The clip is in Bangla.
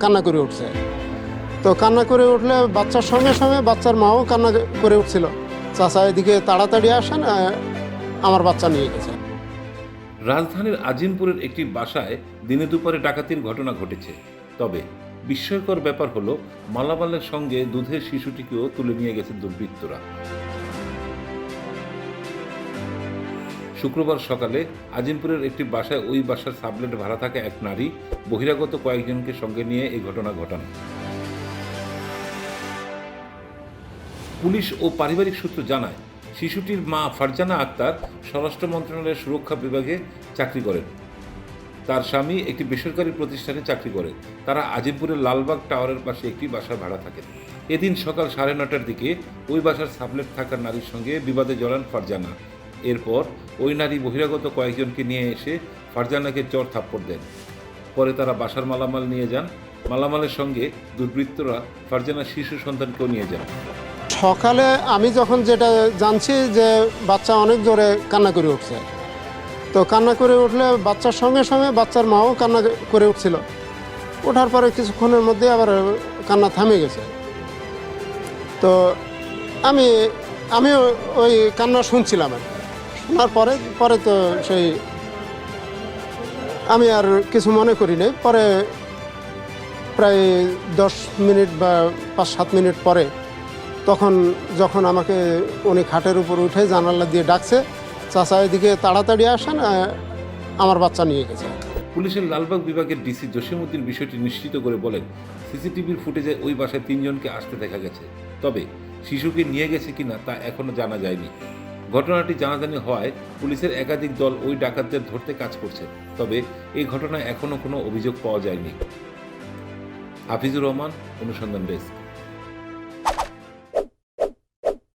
কান্না করে উঠছে। তো কান্না করে উঠলে বাচ্চার সঙ্গে সঙ্গে বাচ্চার মাও কান্না করে উঠছিল। চাচা এদিকে তাড়াতাড়ি আসেন আমার বাচ্চা নিয়ে গেছে রাজধানীর আজিমপুরের একটি বাসায় দিনে দুপুরে ডাকাতির ঘটনা ঘটেছে। তবে বিস্ময়কর ব্যাপার হলো মালামালের সঙ্গে দুধের শিশুটিকেও তুলে নিয়ে গেছে দুর্বৃত্তরা। শুক্রবার সকালে আজিমপুরের একটি বাসায় ওই বাসার সাবলেট ভাড়া থাকা এক নারী বহিরাগত কয়েকজনকে সঙ্গে নিয়ে এই ঘটনা ঘটান। পুলিশ ও পারিবারিক সূত্র জানায়, শিশুটির মা ফারজানা আক্তার স্বরাষ্ট্র মন্ত্রণালয়ের সুরক্ষা বিভাগে চাকরি করেন। তার স্বামী একটি বেসরকারি প্রতিষ্ঠানে চাকরি করে। তারা আজিমপুরের লালবাগ টাওয়ারের পাশে একটি বাসা ভাড়া থাকেন। এদিন সকাল সাড়ে নটার দিকে ওই বাসার সাবলেট থাকার নারীর সঙ্গে বিবাদে জড়ান ফারজানা। এরপর ওই নারী বহিরাগত কয়েকজনকে নিয়ে এসে ফারজানাকে চর থাপ্পড় দেন। পরে তারা বাসার মালামাল নিয়ে যান। মালামালের সঙ্গে দুর্বৃত্তরা ফারজানার শিশু সন্তানকেও নিয়ে যান। সকালে আমি যখন যেটা জানছি যে বাচ্চা অনেক জোরে কান্না করে উঠছে। তো কান্না করে উঠলে বাচ্চার সঙ্গে সঙ্গে বাচ্চার মাও কান্না করে উঠছিল। ওঠার পরে কিছুক্ষণের মধ্যে আবার কান্না থামে গেছে। তো আমি আমি ওই কান্না শুনছিলাম আর। শোনার পরে পরে তো সেই আমি আর কিছু মনে করি নাই। পরে প্রায় দশ মিনিট বা পাঁচ, সাত মিনিট পরে তখন যখন আমাকে উনি খাটের উপর উঠে জানালা দিয়ে ডাকছে, চাচা এদিকে তাড়াতাড়ি আসেন আমার বাচ্চা নিয়ে গেছে। পুলিশের লালবাগ বিভাগের ডিসি জসিমউদ্দিন বিষয়টি নিশ্চিত করে বলেন, সিসিটিভির ফুটেজে ওই বাসায় তিনজনকে আসতে দেখা গেছে। তবে শিশুকে নিয়ে গেছে কিনা তা এখনও জানা যায়নি। ঘটনাটি জানাজানি হওয়ায় পুলিশের একাধিক দল ওই ডাকাতদের ধরতে কাজ করছে, তবে এই ঘটনায় এখনও কোনো অভিযোগ পাওয়া যায়নি। হাফিজুর রহমান, অনুসন্ধান ডেস্ক।